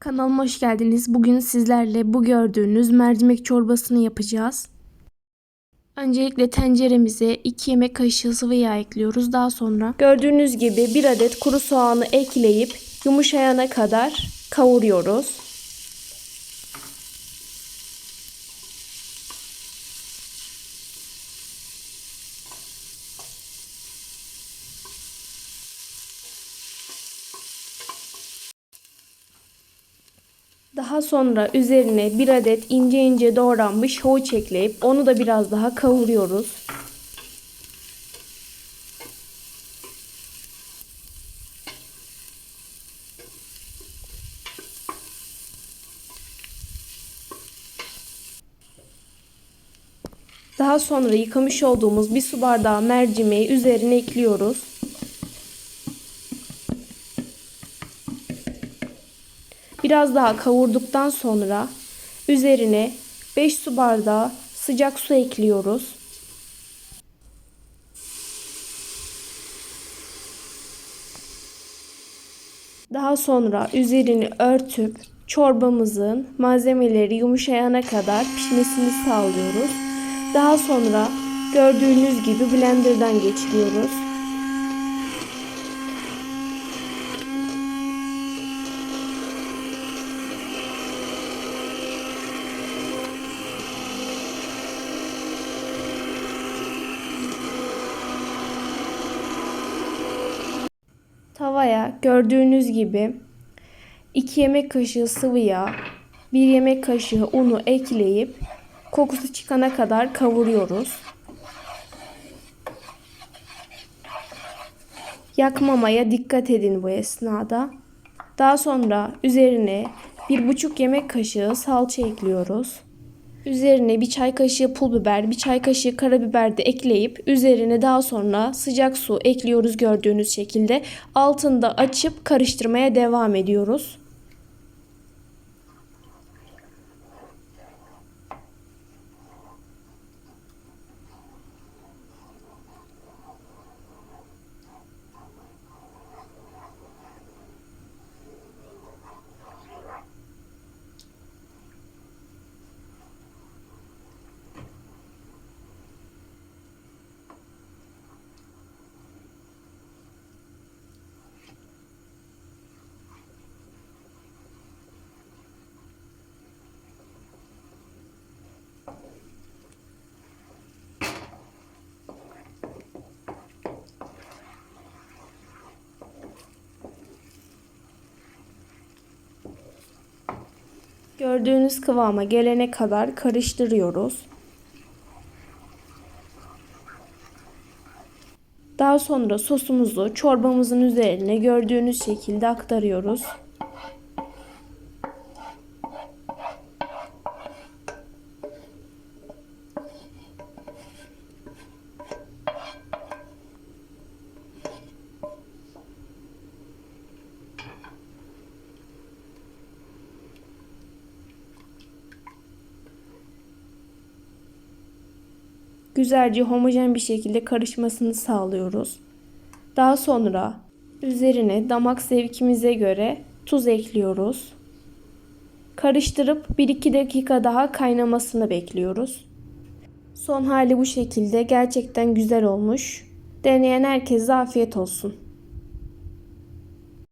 Kanalıma hoş geldiniz. Bugün sizlerle bu gördüğünüz mercimek çorbasını yapacağız. Öncelikle tenceremize 2 yemek kaşığı sıvı yağ ekliyoruz. Daha sonra gördüğünüz gibi 1 adet kuru soğanı ekleyip yumuşayana kadar kavuruyoruz. Daha sonra üzerine bir adet ince ince doğranmış havuç ekleyip onu da biraz daha kavuruyoruz. Daha sonra yıkamış olduğumuz bir su bardağı mercimeği üzerine ekliyoruz. Biraz daha kavurduktan sonra üzerine 5 su bardağı sıcak su ekliyoruz. Daha sonra üzerini örtüp çorbamızın malzemeleri yumuşayana kadar pişmesini sağlıyoruz. Daha sonra gördüğünüz gibi blenderdan geçiriyoruz. Tavaya gördüğünüz gibi 2 yemek kaşığı sıvı yağ, 1 yemek kaşığı unu ekleyip kokusu çıkana kadar kavuruyoruz. Yakmamaya dikkat edin bu esnada. Daha sonra üzerine 1,5 yemek kaşığı salça ekliyoruz. Üzerine bir çay kaşığı pul biber, bir çay kaşığı karabiber de ekleyip üzerine daha sonra sıcak su ekliyoruz gördüğünüz şekilde. Altında açıp karıştırmaya devam ediyoruz. Gördüğünüz kıvama gelene kadar karıştırıyoruz. Daha sonra sosumuzu çorbamızın üzerine gördüğünüz şekilde aktarıyoruz. Güzelce homojen bir şekilde karışmasını sağlıyoruz. Daha sonra üzerine damak zevkimize göre tuz ekliyoruz. Karıştırıp 1-2 dakika daha kaynamasını bekliyoruz. Son hali bu şekilde gerçekten güzel olmuş. Deneyen herkese afiyet olsun.